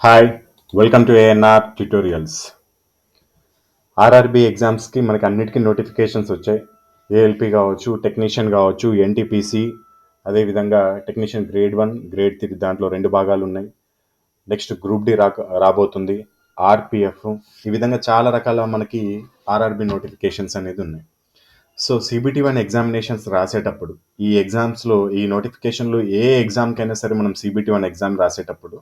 Hi welcome to ANR tutorials RRB ఎగ్జామ్స్కి మనకి అన్నిటికీ నోటిఫికేషన్స్ వచ్చాయి. ఏఎల్పి కావచ్చు టెక్నీషియన్ కావచ్చు ఎన్టీపీసీ అదేవిధంగా technician grade one grade three దాంట్లో రెండు భాగాలు ఉన్నాయి. నెక్స్ట్ గ్రూప్ డి రా రాబోతుంది. ఆర్పిఎఫ్ ఈ విధంగా చాలా రకాల మనకి ఆర్ఆర్బి నోటిఫికేషన్స్ అనేది ఉన్నాయి. సో సిబిటి వన్ ఎగ్జామినేషన్స్ రాసేటప్పుడు ఈ ఎగ్జామ్స్లో ఈ నోటిఫికేషన్లో ఏ ఎగ్జామ్కైనా సరే మనం సిబిటి వన్ ఎగ్జామ్ రాసేటప్పుడు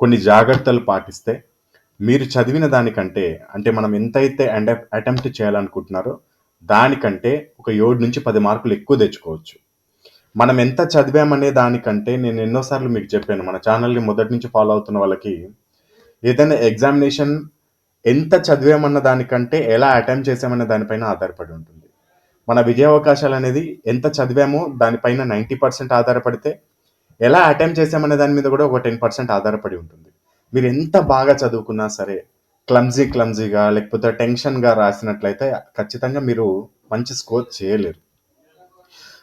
కొన్ని జాగ్రత్తలు పాటిస్తే మీరు చదివిన దానికంటే అంటే మనం ఎంతైతే అండ్ అటెంప్ట్ చేయాలనుకుంటున్నారో దానికంటే ఒక ఏడు నుంచి పది మార్కులు ఎక్కువ తెచ్చుకోవచ్చు. మనం ఎంత చదివామనే దానికంటే నేను ఎన్నోసార్లు మీకు చెప్పాను మన ఛానల్ని మొదటి నుంచి ఫాలో అవుతున్న వాళ్ళకి ఏదైనా ఎగ్జామినేషన్ ఎంత చదివామన్న దానికంటే ఎలా అటెంప్ట్ చేసామన్న దానిపైన ఆధారపడి ఉంటుంది. మన విజయావకాశాలు అనేది ఎంత చదివామో దానిపైన నైంటీ పర్సెంట్ ఆధారపడితే ఎలా అటెంప్ట్ చేసామనే దాని మీద కూడా ఒక టెన్ పర్సెంట్ ఆధారపడి ఉంటుంది. మీరు ఎంత బాగా చదువుకున్నా సరే క్లమ్జీ క్లమ్జీగా లేకపోతే టెన్షన్గా రాసినట్లయితే ఖచ్చితంగా మీరు మంచి స్కోర్ చేయలేరు.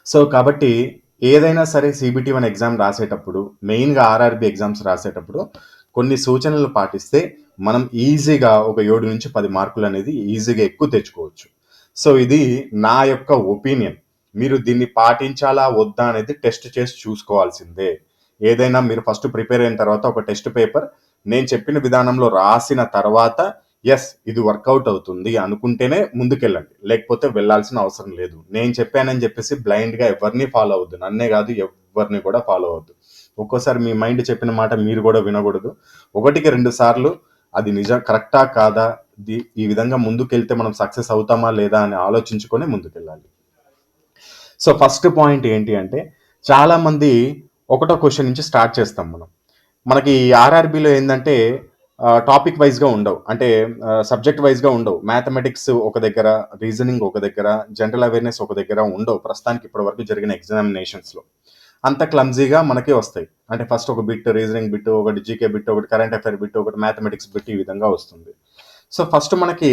సో కాబట్టి ఏదైనా సరే సిబిటి వన్ ఎగ్జామ్ రాసేటప్పుడు మెయిన్గా ఆర్ఆర్బి ఎగ్జామ్స్ రాసేటప్పుడు కొన్ని సూచనలు పాటిస్తే మనం ఈజీగా ఒక ఏడు నుంచి పది మార్కులు అనేది ఈజీగా ఎక్కువ తెచ్చుకోవచ్చు. సో ఇది నా యొక్క ఒపీనియన్. మీరు దీన్ని పాటించాలా వద్దా అనేది టెస్ట్ చేసి చూసుకోవాల్సిందే. ఏదైనా మీరు ఫస్ట్ ప్రిపేర్ అయిన తర్వాత ఒక టెస్ట్ పేపర్ నేను చెప్పిన విధానంలో రాసిన తర్వాత ఎస్ ఇది వర్కౌట్ అవుతుంది అనుకుంటేనే ముందుకెళ్ళండి. లేకపోతే వెళ్ళాల్సిన అవసరం లేదు. నేను చెప్పానని చెప్పేసి బ్లైండ్గా ఎవరిని ఫాలో అవ్వద్దు. నన్నే కాదు ఎవరిని కూడా ఫాలో అవ్వద్దు. ఒక్కోసారి మీ మైండ్ చెప్పిన మాట మీరు కూడా వినకూడదు. ఒకటికి రెండు సార్లు అది నిజం కరెక్టా కాదా? ది- ఈ విధంగా ముందుకెళ్తే మనం సక్సెస్ అవుతామా లేదా? అని ఆలోచించుకొని ముందుకెళ్ళాలి. సో ఫస్ట్ పాయింట్ ఏంటి అంటే చాలామంది ఒకటో క్వశ్చన్ నుంచి స్టార్ట్ చేస్తాం మనం. మనకి ఆర్ఆర్బిలో ఏంటంటే టాపిక్ వైజ్గా ఉండవు. అంటే సబ్జెక్ట్ వైజ్గా ఉండవు. మ్యాథమెటిక్స్ ఒక దగ్గర రీజనింగ్ ఒక దగ్గర జనరల్ అవేర్నెస్ ఒక దగ్గర ఉండవు. ప్రస్తుతానికి ఇప్పటివరకు జరిగిన ఎగ్జామినేషన్స్లో అంత క్లమ్జీగా మనకే వస్తాయి. అంటే ఫస్ట్ ఒక బిట్ రీజనింగ్ బిట్ ఒకటి జీకే బిట్ ఒకటి కరెంట్ అఫైర్ బిట్ ఒకటి మ్యాథమెటిక్స్ బిట్ ఈ విధంగా వస్తుంది. సో ఫస్ట్ మనకి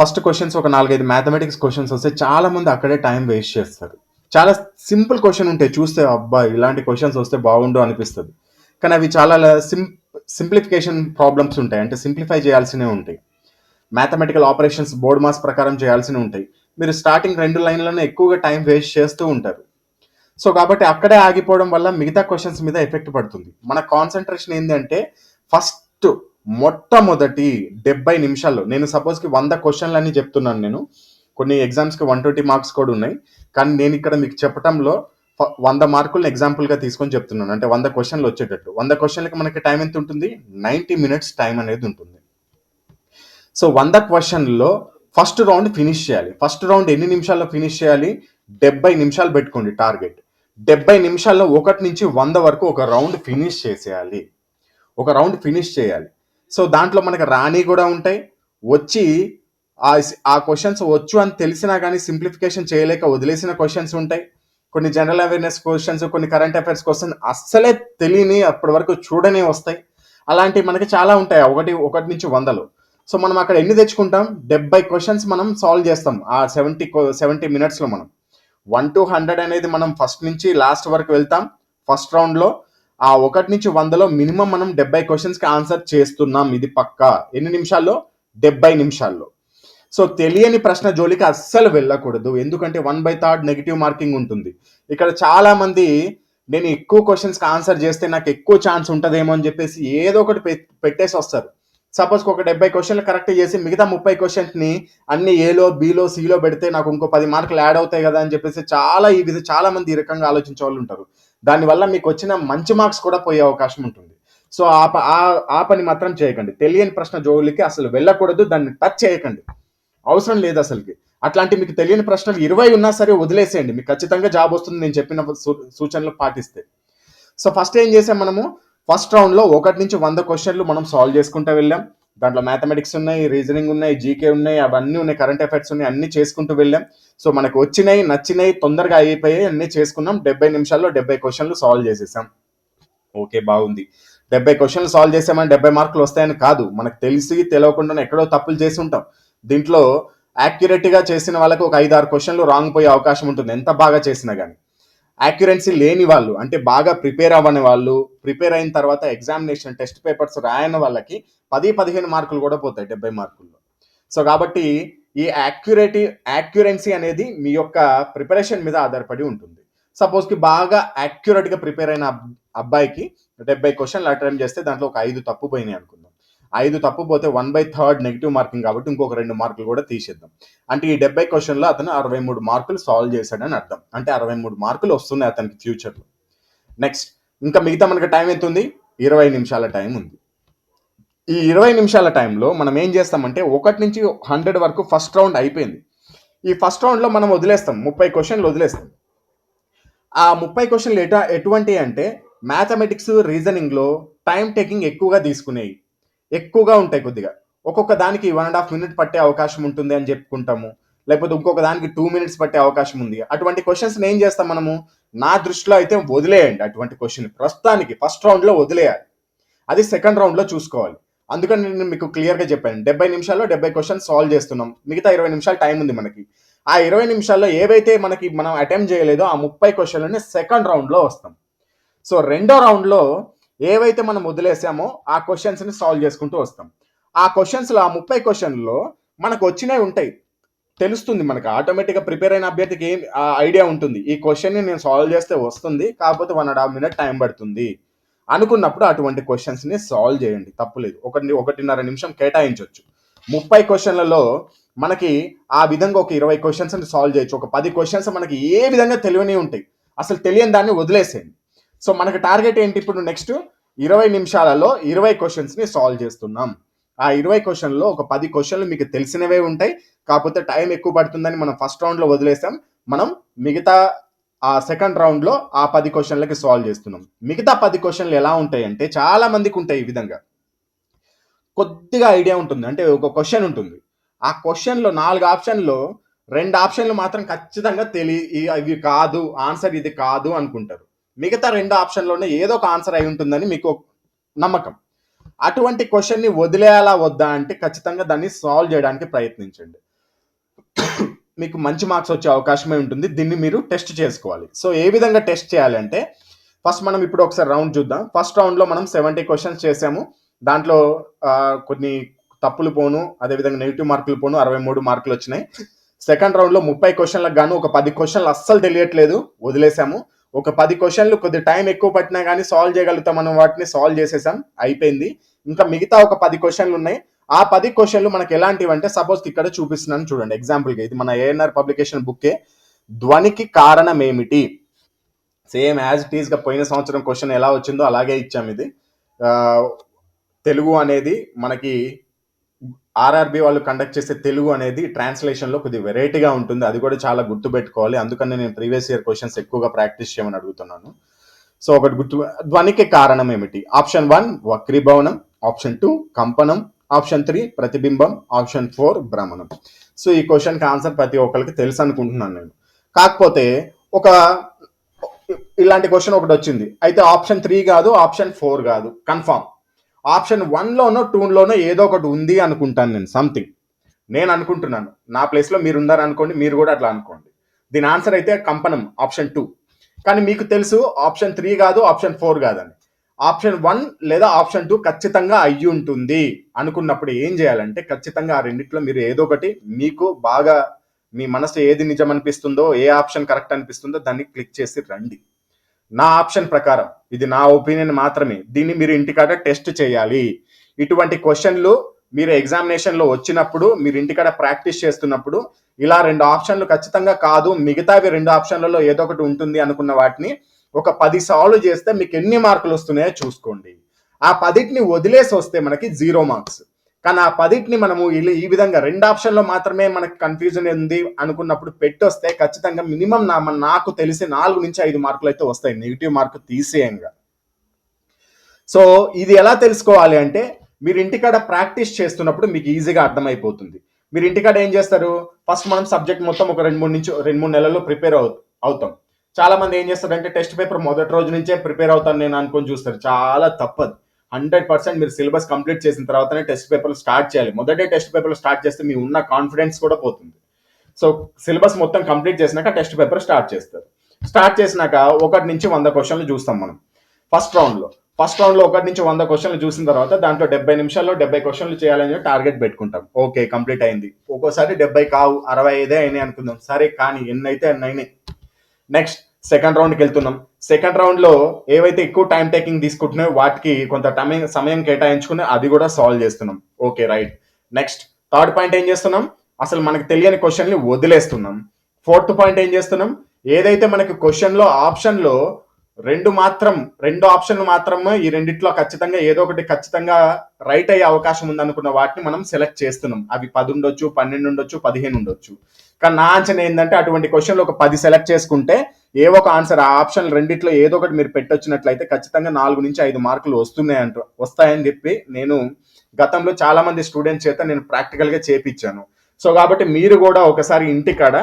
ఫస్ట్ క్వశ్చన్స్ ఒక నాలుగైదు మ్యాథమెటిక్స్ క్వశ్చన్స్ వస్తే చాలా మంది అక్కడే టైం వేస్ట్ చేస్తారు. చాలా సింపుల్ క్వశ్చన్ ఉంటాయి చూస్తే అబ్బా ఇలాంటి క్వశ్చన్స్ వస్తే బాగుండు అనిపిస్తుంది. కానీ అవి చాలా సిం సింప్లిఫికేషన్ ప్రాబ్లమ్స్ ఉంటాయి. అంటే సింప్లిఫై చేయాల్సినవి ఉంటాయి. మ్యాథమెటికల్ ఆపరేషన్స్ బోర్డ్ మాస్ ప్రకారం చేయాల్సినవి ఉంటాయి. మీరు స్టార్టింగ్ రెండు లైన్లోనే ఎక్కువగా టైం వేస్ట్ చేస్తూ ఉంటారు. సో కాబట్టి అక్కడే ఆగిపోవడం వల్ల మిగతా క్వశ్చన్స్ మీద ఎఫెక్ట్ పడుతుంది. మన కాన్సన్ట్రేషన్ ఏంటంటే ఫస్ట్ మొట్టమొదటి డెబ్బై నిమిషాల్లో నేను సపోజ్కి వంద క్వశ్చన్లు అని చెప్తున్నాను నేను. కొన్ని ఎగ్జామ్స్కి వన్ ట్వంటీ మార్క్స్ కూడా ఉన్నాయి. కానీ నేను ఇక్కడ మీకు చెప్పడంలో వంద మార్కులను ఎగ్జాంపుల్గా తీసుకొని చెప్తున్నాను. అంటే వంద క్వశ్చన్లు వచ్చేటట్టు. వంద క్వశ్చన్లకి మనకి టైం ఎంత ఉంటుంది? నైంటీ మినిట్స్ టైం అనేది ఉంటుంది. సో వంద క్వశ్చన్లో ఫస్ట్ రౌండ్ ఫినిష్ చేయాలి. ఫస్ట్ రౌండ్ ఎన్ని నిమిషాల్లో ఫినిష్ చేయాలి? డెబ్బై నిమిషాలు పెట్టుకోండి టార్గెట్ డెబ్బై నిమిషాల్లో ఒకటి నుంచి వంద వరకు ఒక రౌండ్ ఫినిష్ చేసేయాలి. ఒక రౌండ్ ఫినిష్ చేయాలి. సో దాంట్లో మనకి రాని కూడా ఉంటాయి. వచ్చి ఆ ఆ క్వశ్చన్స్ వచ్చు అని తెలిసినా కానీ సింప్లిఫికేషన్ చేయలేక వదిలేసిన క్వశ్చన్స్ ఉంటాయి. కొన్ని జనరల్ అవేర్నెస్ క్వశ్చన్స్ కొన్ని కరెంట్ అఫైర్స్ క్వశ్చన్ అస్సలే తెలియని అప్పటి వరకు చూడనే వస్తాయి. అలాంటివి మనకి చాలా ఉంటాయి. ఒకటి ఒకటి నుంచి వందలు. సో మనం అక్కడ ఎన్ని తెచ్చుకుంటాం? డెబ్బై క్వశ్చన్స్ మనం సాల్వ్ చేస్తాం. ఆ సెవెంటీ సెవెంటీ మినిట్స్లో మనం. వన్ టు హండ్రెడ్ అనేది మనం ఫస్ట్ నుంచి లాస్ట్ వరకు వెళ్తాం. ఫస్ట్ రౌండ్లో ఆ ఒకటి నుంచి వందలో మినిమం మనం డెబ్బై క్వశ్చన్స్కి ఆన్సర్ చేస్తున్నాం. ఇది పక్కా. ఎన్ని నిమిషాల్లో? డెబ్బై నిమిషాల్లో. సో తెలియని ప్రశ్న జోలికి అస్సలు వెళ్ళకూడదు. ఎందుకంటే one by third negative marking ఉంటుంది. ఇక్కడ చాలా మంది నేను ఎక్కువ క్వశ్చన్స్కి ఆన్సర్ చేస్తే నాకు ఎక్కువ ఛాన్స్ ఉంటుందేమో అని చెప్పేసి ఏదో ఒకటి పెట్టేసి వస్తారు. సపోజ్ ఒక డెబ్బై క్వశ్చన్లు కరెక్ట్ చేసి మిగతా ముప్పై క్వశ్చన్స్ని అన్ని ఏలో బీలో సిలో పెడితే నాకు ఇంకో పది మార్కులు యాడ్ అవుతాయి కదా అని చెప్పేసి చాలా ఈ విధంగా చాలా మంది ఈ రకంగా ఆలోచించే వాళ్ళు ఉంటారు. దానివల్ల మీకు వచ్చిన మంచి మార్క్స్ కూడా పోయే అవకాశం ఉంటుంది. సో ఆ ప- ఆ- ఆ పని మాత్రం చేయకండి. తెలియని ప్రశ్న జోలికి అసలు వెళ్ళకూడదు దాన్ని టచ్ చేయకండి. అవసరం లేదు అసలుకి. అట్లాంటి మీకు తెలియని ప్రశ్నలు ఇరవై ఉన్నా సరే వదిలేసేయండి. మీకు ఖచ్చితంగా జాబ్ వస్తుంది నేను చెప్పిన సూ- సూచనలు పాటిస్తే. సో ఫస్ట్ ఏం చేసాం మనము? ఫస్ట్ రౌండ్లో ఒకటి నుంచి వంద క్వశ్చన్లు మనం సాల్వ్ చేసుకుంటూ వెళ్ళాం. దాంట్లో మ్యాథమెటిక్స్ ఉన్నాయి రీజనింగ్ ఉన్నాయి జీకే ఉన్నాయి అవన్నీ ఉన్నాయి కరెంట్ అఫైర్స్ ఉన్నాయి అన్ని చేసుకుంటూ వెళ్ళాం. సో మనకు వచ్చినాయి నచ్చినాయి తొందరగా అయిపోయాయి అన్నీ చేసుకున్నాం. డెబ్బై నిమిషాల్లో డెబ్బై క్వశ్చన్లు సాల్వ్ చేసేసాం. ఓకే బాగుంది. డెబ్బై క్వశ్చన్లు సాల్వ్ చేసామని డెబ్బై మార్కులు వస్తాయని కాదు. మనకు తెలిసి తెలియకుండా ఎక్కడో తప్పులు చేసి ఉంటాం. దీంట్లో యాక్యురేట్గా చేసిన వాళ్ళకి ఒక ఐదు ఆరు క్వశ్చన్లు రాంగ్ పోయే అవకాశం ఉంటుంది. ఎంత బాగా చేసినా కానీ యాక్యురెన్సీ లేని వాళ్ళు అంటే బాగా ప్రిపేర్ అవ్వని వాళ్ళు ప్రిపేర్ అయిన తర్వాత ఎగ్జామినేషన్ టెస్ట్ పేపర్స్ రాయని వాళ్ళకి పది పదిహేను మార్కులు కూడా పోతాయి డెబ్బై మార్కుల్లో. సో కాబట్టి ఈ యాక్యురేటి యాక్యురెన్సీ అనేది మీ యొక్క ప్రిపరేషన్ మీద ఆధారపడి ఉంటుంది. సపోజ్కి బాగా యాక్యురేట్గా ప్రిపేర్ అయిన అబ్బాయికి డెబ్బై క్వశ్చన్లు అటెంప్ట్ చేస్తే దాంట్లో ఒక ఐదు తప్పు పోయినాయి అనుకుందాం. ఐదు తప్పు పోతే one by third negative marking కాబట్టి ఇంకొక రెండు మార్కులు కూడా తీసేద్దాం. అంటే ఈ డెబ్బై క్వశ్చన్లో అతను అరవై మూడు మార్కులు సాల్వ్ చేశాడని అర్థం. అంటే అరవై మూడు మార్కులు వస్తున్నాయి అతనికి ఫ్యూచర్లో నెక్స్ట్ ఇంకా మిగతా మనకి టైం ఎంత ఉంది ఇరవై నిమిషాల టైం ఉంది. ఈ ఇరవై నిమిషాల టైంలో మనం ఏం చేస్తామంటే ఒకటి నుంచి హండ్రెడ్ వరకు ఫస్ట్ రౌండ్ అయిపోయింది. ఈ ఫస్ట్ రౌండ్లో మనం వదిలేస్తాం. ముప్పై క్వశ్చన్లు వదిలేస్తాం. ఆ ముప్పై క్వశ్చన్లు ఎటు ఎటువంటి అంటే మ్యాథమెటిక్స్ రీజనింగ్లో టైం టేకింగ్ ఎక్కువగా తీసుకునేవి. ఎక్కువగా ఉంటాయి కొద్దిగా. ఒక్కొక్క దానికి వన్ అండ్ హాఫ్ మినిట్ పట్టే అవకాశం ఉంటుంది అని చెప్పుకుంటాము. లేకపోతే ఇంకొక దానికి టూ మినిట్స్ పట్టే అవకాశం ఉంది. అటువంటి క్వశ్చన్స్ ఏం చేస్తాం మనము? నా దృష్టిలో అయితే వదిలేయండి అటువంటి క్వశ్చన్ ప్రస్తుతానికి ఫస్ట్ రౌండ్లో వదిలేయాలి. అది సెకండ్ రౌండ్లో చూసుకోవాలి. అందుకని నేను మీకు క్లియర్గా చెప్పాను. డెబ్బై నిమిషాల్లో డెబ్బై క్వశ్చన్ సాల్వ్ చేస్తున్నాం. మిగతా ఇరవై నిమిషాలు టైం ఉంది మనకి. ఆ ఇరవై నిమిషాల్లో ఏవైతే మనకి మనం అటెంప్ట్ చేయలేదో ఆ ముప్పై క్వశ్చన్లని సెకండ్ రౌండ్లో వస్తాం. సో రెండో రౌండ్లో ఏవైతే మనం వదిలేసామో ఆ క్వశ్చన్స్ని సాల్వ్ చేసుకుంటూ వస్తాం. ఆ క్వశ్చన్స్లో ఆ ముప్పై క్వశ్చన్లో మనకు వచ్చినవి ఉంటాయి. తెలుస్తుంది మనకు. ఆటోమేటిక్గా ప్రిపేర్ అయిన అభ్యర్థికి ఏం ఐడియా ఉంటుంది. ఈ క్వశ్చన్ని నేను సాల్వ్ చేస్తే వస్తుంది కాకపోతే one and half minute time పడుతుంది. అనుకున్నప్పుడు అటువంటి క్వశ్చన్స్ని సాల్వ్ చేయండి. తప్పులేదు ఒకటి ఒకటిన్నర నిమిషం కేటాయించవచ్చు ముప్పై క్వశ్చన్లలో మనకి ఆ విధంగా ఒక ఇరవై క్వశ్చన్స్ సాల్వ్ చేయొచ్చు. ఒక పది క్వశ్చన్స్ మనకి ఏ విధంగా తెలియని ఉంటాయి. అసలు తెలియని దాన్ని వదిలేసేయండి. సో మనకు టార్గెట్ ఏంటి ఇప్పుడు నెక్స్ట్ ఇరవై నిమిషాలలో ఇరవై క్వశ్చన్స్ని సాల్వ్ చేస్తున్నాం. ఆ ఇరవై క్వశ్చన్లో ఒక పది క్వశ్చన్లు మీకు తెలిసినవే ఉంటాయి. కాకపోతే టైం ఎక్కువ పడుతుందని మనం ఫస్ట్ రౌండ్లో వదిలేసాం. మనం మిగతా ఆ సెకండ్ రౌండ్లో ఆ పది క్వశ్చన్లకి సాల్వ్ చేస్తున్నాం. మిగతా పది క్వశ్చన్లు ఎలా ఉంటాయి అంటే చాలా మందికి ఉంటాయి ఈ విధంగా. కొద్దిగా ఐడియా ఉంటుంది. అంటే ఒక క్వశ్చన్ ఉంటుంది. ఆ క్వశ్చన్లో నాలుగు ఆప్షన్లో రెండు ఆప్షన్లు మాత్రం ఖచ్చితంగా తెలి ఇవి కాదు ఆన్సర్ ఇది కాదు అనుకుంటారు. మిగతా రెండు ఆప్షన్లోనే ఏదో ఒక ఆన్సర్ అయి ఉంటుందని మీకు నమ్మకం. అటువంటి క్వశ్చన్ని వదిలేయాలా వద్దా అంటే ఖచ్చితంగా దాన్ని సాల్వ్ చేయడానికి ప్రయత్నించండి. మీకు మంచి మార్క్స్ వచ్చే అవకాశమే ఉంటుంది. దీన్ని మీరు టెస్ట్ చేసుకోవాలి. సో ఏ విధంగా టెస్ట్ చేయాలంటే ఫస్ట్ మనం ఇప్పుడు ఒకసారి రౌండ్ చూద్దాం. ఫస్ట్ రౌండ్లో మనం సెవెంటీ క్వశ్చన్స్ చేసాము. దాంట్లో కొన్ని తప్పులు పోను అదేవిధంగా నెగిటివ్ మార్కులు పోను అరవై మూడు మార్కులు వచ్చినాయి. సెకండ్ రౌండ్లో ముప్పై క్వశ్చన్లకు గాను ఒక పది క్వశ్చన్లు అస్సలు తెలియట్లేదు. వదిలేసాము. ఒక పది క్వశ్చన్లు కొద్ది టైం ఎక్కువ పట్టినా కానీ సాల్వ్ చేయగలుగుతాం మనం వాటిని సాల్వ్ చేసేసాం అయిపోయింది. ఇంకా మిగతా ఒక పది క్వశ్చన్లు ఉన్నాయి. ఆ పది క్వశ్చన్లు మనకి ఎలాంటివి అంటే సపోజ్ ఇక్కడ చూపిస్తున్నాను చూడండి ఎగ్జాంపుల్గా ఇది మన ఏఎన్ఆర్ పబ్లికేషన్ బుక్కే ధ్వనికి కారణం ఏమిటి? సేమ్ యాజ్ ఇట్ ఈస్గా పోయిన సంవత్సరం క్వశ్చన్ ఎలా వచ్చిందో అలాగే ఇచ్చాం ఇది. తెలుగు అనేది మనకి ఆర్ఆర్బి వాళ్ళు కండక్ట్ చేసే తెలుగు అనేది ట్రాన్స్లేషన్లో కొద్దిగా వెరైటీగా ఉంటుంది. అది కూడా చాలా గుర్తుపెట్టుకోవాలి అందుకని నేను ప్రీవియస్ ఇయర్ క్వశ్చన్స్ ఎక్కువగా ప్రాక్టీస్ చేయమని అడుగుతున్నాను. సో ఒకటి గుర్తు ధ్వనికి కారణం ఏమిటి? ఆప్షన్ వన్ వక్రీభవనం. ఆప్షన్ టూ కంపనం. ఆప్షన్ త్రీ ప్రతిబింబం. ఆప్షన్ ఫోర్ భ్రమణం. సో ఈ క్వశ్చన్కి ఆన్సర్ ప్రతి ఒక్కరికి తెలుసు అనుకుంటున్నాను నేను. కాకపోతే ఒక ఇలాంటి క్వశ్చన్ ఒకటి వచ్చింది. అయితే ఆప్షన్ త్రీ కాదు ఆప్షన్ ఫోర్ కాదు. కన్ఫామ్ ఆప్షన్ వన్లోనో టూలోనో ఏదో ఒకటి ఉంది అనుకుంటాను నేను సంథింగ్ నేను అనుకుంటున్నాను. నా ప్లేస్లో మీరు ఉన్నారు అనుకోండి మీరు కూడా అట్లా అనుకోండి. దీని ఆన్సర్ అయితే కంపనం ఆప్షన్ టూ కానీ మీకు తెలుసు ఆప్షన్ త్రీ కాదు ఆప్షన్ ఫోర్ కాదని. ఆప్షన్ వన్ లేదా ఆప్షన్ టూ ఖచ్చితంగా అయ్యి ఉంటుంది. అనుకున్నప్పుడు ఏం చేయాలంటే ఖచ్చితంగా ఆ రెండిట్లో మీరు ఏదో ఒకటి మీకు బాగా మీ మనసు ఏది నిజం అనిపిస్తుందో ఏ ఆప్షన్ కరెక్ట్ అనిపిస్తుందో దాన్ని క్లిక్ చేసి రండి. నా ఆప్షన్ ప్రకారం ఇది నా ఒపీనియన్ మాత్రమే. దీన్ని మీరు ఇంటికాడ టెస్ట్ చేయాలి. ఇటువంటి క్వశ్చన్లు మీరు ఎగ్జామినేషన్లో వచ్చినప్పుడు మీరు ఇంటికాడ ప్రాక్టీస్ చేస్తున్నప్పుడు ఇలా రెండు ఆప్షన్లు ఖచ్చితంగా కాదు మిగతావి రెండు ఆప్షన్లలో ఏదో ఒకటి ఉంటుంది అనుకున్న వాటిని ఒక పది సాల్వ్ చేస్తే మీకు ఎన్ని మార్కులు వస్తున్నాయో చూసుకోండి. ఆ పదిటిని వదిలేసి వస్తే మనకి జీరో మార్క్స్. కానీ ఆ పదిటిని మనము ఈ విధంగా రెండు ఆప్షన్లో మాత్రమే మనకి కన్ఫ్యూజన్ ఉంది అనుకున్నప్పుడు పెట్టొస్తే ఖచ్చితంగా మినిమం నా నాకు తెలిసి నాలుగు నుంచి ఐదు మార్కులు అయితే వస్తాయి. Negative mark తీసేయంగా. సో ఇది ఎలా తెలుసుకోవాలి అంటే మీరు ఇంటికాడ ప్రాక్టీస్ చేస్తున్నప్పుడు మీకు ఈజీగా అర్థమైపోతుంది. మీరు ఇంటికాడ ఏం చేస్తారు? ఫస్ట్ మనం సబ్జెక్ట్ మొత్తం ఒక రెండు మూడు నుంచి రెండు మూడు నెలల్లో ప్రిపేర్ అవు అవుతాం. చాలా మంది ఏం చేస్తారంటే టెస్ట్ పేపర్ మొదటి రోజు నుంచే ప్రిపేర్ అవుతాను నేను అనుకొని చూస్తారు. చాలా తప్పదు. హండ్రెడ్ పర్సెంట్ మీరు సిలబస్ కంప్లీట్ చేసిన తర్వాతనే టెస్ట్ పేపర్లు స్టార్ట్ చేయాలి. మొదటే టెస్ట్ పేపర్లు స్టార్ట్ చేస్తే మీ ఉన్న కాన్ఫిడెన్స్ కూడా పోతుంది. సో సిలబస్ మొత్తం కంప్లీట్ చేసినాక టెస్ట్ పేపర్ స్టార్ట్ చేస్తారు. స్టార్ట్ చేసినాక ఒకటి నుంచి వంద క్వశ్చన్లు చూస్తాం మనం. ఫస్ట్ రౌండ్లో. ఫస్ట్ రౌండ్లో ఒకటి నుంచి వంద క్వశ్చన్లు చూసిన తర్వాత దాంట్లో డెబ్బై నిమిషాల్లో డెబ్బై క్వశ్చన్లు చేయాలని టార్గెట్ పెట్టుకుంటాం. ఓకే కంప్లీట్ అయింది. ఒక్కోసారి డెబ్బై కావు అరవై ఐదే అయినాయి అనుకుందాం. సరే కానీ ఎన్ని అయితే అన్ని అయినాయి నెక్స్ట్ సెకండ్ రౌండ్కి వెళ్తున్నాం. సెకండ్ రౌండ్లో ఏవైతే ఎక్కువ టైం టేకింగ్ తీసుకుంటున్నాయో వాటికి కొంత టైం సమయం కేటాయించుకుని అది కూడా సాల్వ్ చేస్తున్నాం. Okay right next third point ఏం చేస్తున్నాం? అసలు మనకు తెలియని క్వశ్చన్ని వదిలేస్తున్నాం. ఫోర్త్ పాయింట్ ఏం చేస్తున్నాం? ఏదైతే మనకి క్వశ్చన్లో ఆప్షన్లో రెండు మాత్రం రెండు ఆప్షన్లు మాత్రమే ఈ రెండిట్లో ఖచ్చితంగా ఏదో ఒకటి ఖచ్చితంగా రైట్ అయ్యే అవకాశం ఉందనుకున్న వాటిని మనం సెలెక్ట్ చేస్తున్నాం. అవి పది ఉండొచ్చు పన్నెండు ఉండొచ్చు పదిహేను ఉండొచ్చు. కానీ నా అంచనా ఏంటంటే అటువంటి క్వశ్చన్లు ఒక పది సెలెక్ట్ చేసుకుంటే ఏ ఒక ఆన్సర్ ఆ ఆప్షన్ రెండిట్లో ఏదో ఒకటి మీరు పెట్టొచ్చినట్లయితే ఖచ్చితంగా నాలుగు నుంచి ఐదు మార్కులు వస్తున్నాయి అంటూ వస్తాయని చెప్పి నేను గతంలో చాలా మంది స్టూడెంట్స్ చేత నేను ప్రాక్టికల్గా చేపించాను. సో కాబట్టి మీరు కూడా ఒకసారి ఇంటికాడ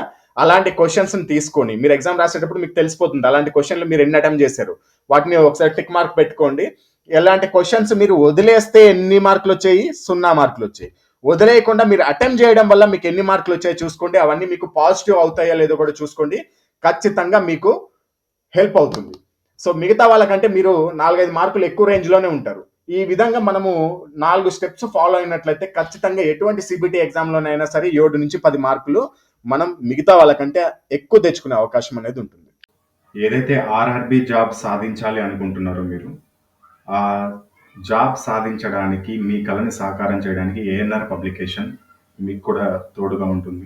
అలాంటి క్వశ్చన్స్ తీసుకొని మీరు ఎగ్జామ్ రాసేటప్పుడు మీకు తెలిసిపోతుంది అలాంటి క్వశ్చన్లు మీరు ఎన్ని అటెంప్ట్ చేశారు వాటిని ఒకసారి టిక్ మార్క్ పెట్టుకోండి. ఎలాంటి క్వశ్చన్స్ మీరు వదిలేస్తే ఎన్ని మార్కులు వచ్చాయి? సున్నా మార్కులు వచ్చాయి. వదిలేయకుండా మీరు అటెంప్ట్ చేయడం వల్ల మీకు ఎన్ని మార్కులు వచ్చాయో చూసుకోండి అవన్నీ మీకు పాజిటివ్ అవుతాయా లేదో కూడా చూసుకోండి. ఖచ్చితంగా మీకు హెల్ప్ అవుతుంది. సో మిగతా వాళ్ళకంటే మీరు నాలుగైదు మార్కులు ఎక్కువ రేంజ్లోనే ఉంటారు. ఈ విధంగా మనము నాలుగు స్టెప్స్ ఫాలో అయినట్లయితే ఖచ్చితంగా ఎటువంటి సిబిటి ఎగ్జామ్లోనైనా సరే ఏడు నుంచి పది మార్కులు మనం మిగతా వాళ్ళకంటే ఎక్కువ తెచ్చుకునే అవకాశం అనేది ఉంటుంది. ఏదైతే ఆర్ఆర్బి జాబ్ సాధించాలి అనుకుంటున్నారో మీరు ఆ జాబ్ సాధించడానికి మీ కళని సాకారం చేయడానికి ఏఎన్ఆర్ పబ్లికేషన్ మీకు కూడా తోడుగా ఉంటుంది.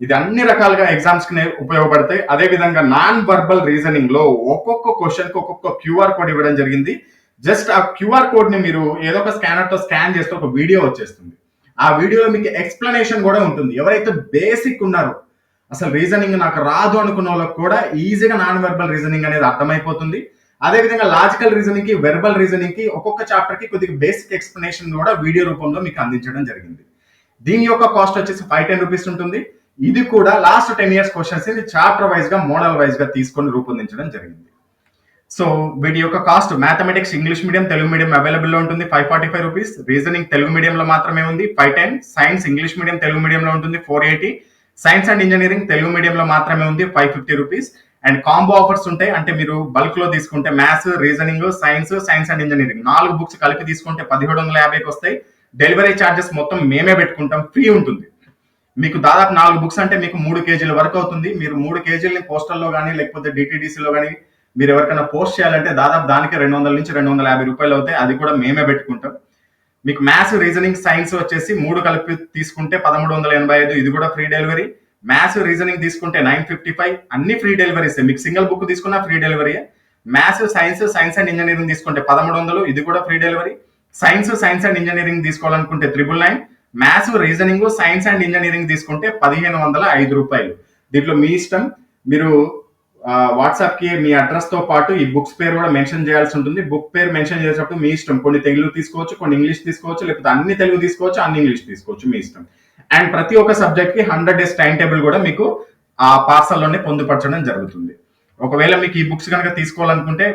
ఇది అన్ని రకాలుగా ఎగ్జామ్స్కి ఉపయోగపడతాయి. అదే విధంగా నాన్ వర్బల్ రీజనింగ్లో ఒక్కొక్క క్వశ్చన్కి ఒక్కొక్క క్యూఆర్ కోడ్ ఇవ్వడం జరిగింది. జస్ట్ ఆ క్యూఆర్ కోడ్ని మీరు ఏదో ఒక స్కానర్తో స్కాన్ చేస్తే ఒక వీడియో వచ్చేస్తుంది. ఆ వీడియోలో మీకు ఎక్స్ప్లెనేషన్ కూడా ఉంటుంది. ఎవరైతే బేసిక్ ఉన్నారో అసలు రీజనింగ్ నాకు రాదు అనుకున్న వాళ్ళకి కూడా ఈజీగా నాన్ వెర్బల్ రీజనింగ్ అనేది అర్థమైపోతుంది. అదే విధంగా లాజికల్ రీజనింగ్కి వెర్బల్ రీజనింగ్కి ఒక్కొక్క చాప్టర్కి కొద్దిగా బేసిక్ ఎక్స్ప్లెనేషన్ కూడా వీడియో రూపంలో మీకు అందించడం జరిగింది. దీని యొక్క కాస్ట్ వచ్చేసి ఫైవ్ టెన్ రూపీస్ ఉంటుంది. ఇది కూడా లాస్ట్ టెన్ ఇయర్స్ క్వశ్చన్స్ ఇది చాప్టర్ వైజ్గా మోడల్ వైజ్గా తీసుకొని రూపొందించడం జరిగింది. సో వీటి యొక్క cost mathematics English medium Telugu medium అవైలబుల్లో ఉంటుంది. Five forty five rupees reasoning Telugu మీడియంలో మాత్రమే ఉంది. Five ten science English medium Telugu మీడియంలో ఉంటుంది. Four eighty science and engineering Telugu మీడియంలో మాత్రమే ఉంది. Five fifty rupees and combo offers ఉంటాయి. అంటే మీరు బల్క్లో తీసుకుంటే maths reasoning science science and engineering నాలుగు బుక్స్ కలిపి తీసుకుంటే పదిహేడు వందల యాభైకి వస్తాయి. డెలివరీ ఛార్జెస్ మొత్తం మేమే పెట్టుకుంటాం. ఫ్రీ ఉంటుంది. మీకు దాదాపు నాలుగు బుక్స్ అంటే మీకు మూడు కేజీల వరకు అవుతుంది. మీరు మూడు కేజీలని పోస్టల్లో కానీ లేకపోతే డిటీడీసీలో కానీ మీరు ఎవరికైనా పోస్ట్ చేయాలంటే దాదాపు దానికి రెండు వందల నుంచి రెండు వందల యాభై రూపాయలు అవుతాయి. అది కూడా మేమే పెట్టుకుంటాం. మీకు మ్యాథ్స్ రీజనింగ్ సైన్స్ వచ్చేసి మూడు కలిపి తీసుకుంటే పదమూడు వందల ఎనభై ఐదు ఇది కూడా ఫ్రీ డెలివరీ మ్యాథ్స్ రీజనింగ్ తీసుకుంటే నైన్ ఫిఫ్టీ ఫైవ్ అన్ని ఫ్రీ డెలివరీస్ మీకు సింగిల్ బుక్ తీసుకున్నా free delivery maths science science and engineering తీసుకుంటే పదమూడు వందలు ఇది కూడా free delivery science science and engineering తీసుకోవాలనుకుంటే triple nine maths reasoning science and engineering తీసుకుంటే పదిహేను వందల ఐదు రూపాయలు. దీంట్లో మీ ఇష్టం. మీరు వాట్సాప్కి మీ అడ్రస్తో పాటు ఈ బుక్స్ పేరు కూడా మెన్షన్ చేయాల్సి ఉంటుంది. బుక్ పేరు మెన్షన్ చేసేటప్పుడు మీ ఇష్టం. కొన్ని తెలుగు తీసుకోవచ్చు కొన్ని ఇంగ్లీష్ తీసుకోవచ్చు లేకపోతే అన్ని తెలుగు తీసుకోవచ్చు అన్ని ఇంగ్లీష్ తీసుకోవచ్చు మీ ఇష్టం. అండ్ ప్రతి ఒక్క సబ్జెక్ట్కి హండ్రెడ్ డేస్ టైం టేబుల్ కూడా మీకు ఆ పార్సల్లోనే పొందుపరచడం జరుగుతుంది. ఒకవేళ మీకు ఈ బుక్స్ కనుక తీసుకోవాలనుకుంటే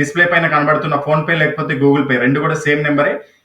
డిస్ప్లే పైన కనబడుతున్న ఫోన్ పే లేకపోతే గూగుల్ పే రెండు కూడా సేమ్ నెంబరే.